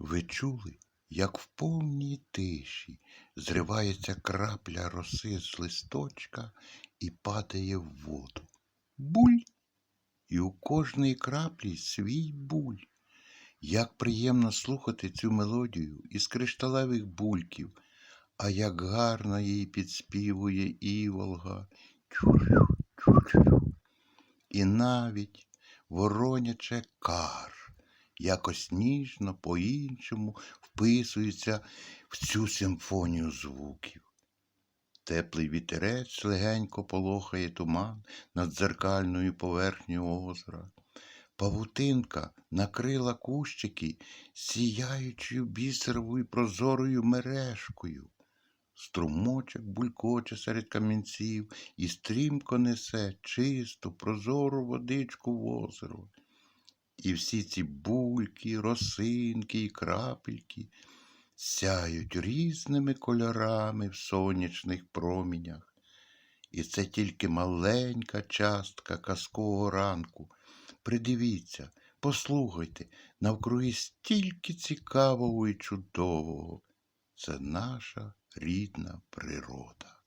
Ви чули, як в повній тиші зривається крапля роси з листочка і падає в воду. Буль! І у кожної краплі свій буль. Як приємно слухати цю мелодію із кришталевих бульків, а як гарно її підспівує іволга. І навіть вороняче кар якось ніжно по-іншому вписується в цю симфонію звуків. Теплий вітерець легенько полохає туман над дзеркальною поверхнею озера. Павутинка накрила кущики сіяючою бісеровою прозорою мережкою. Струмочок булькоче серед камінців і стрімко несе чисту, прозору водичку в озеро. І всі ці бульки, росинки і крапельки сяють різними кольорами в сонячних промінях. І це тільки маленька частка казкового ранку. Придивіться, послухайте, навкруги стільки цікавого і чудового. Це наша рідна природа.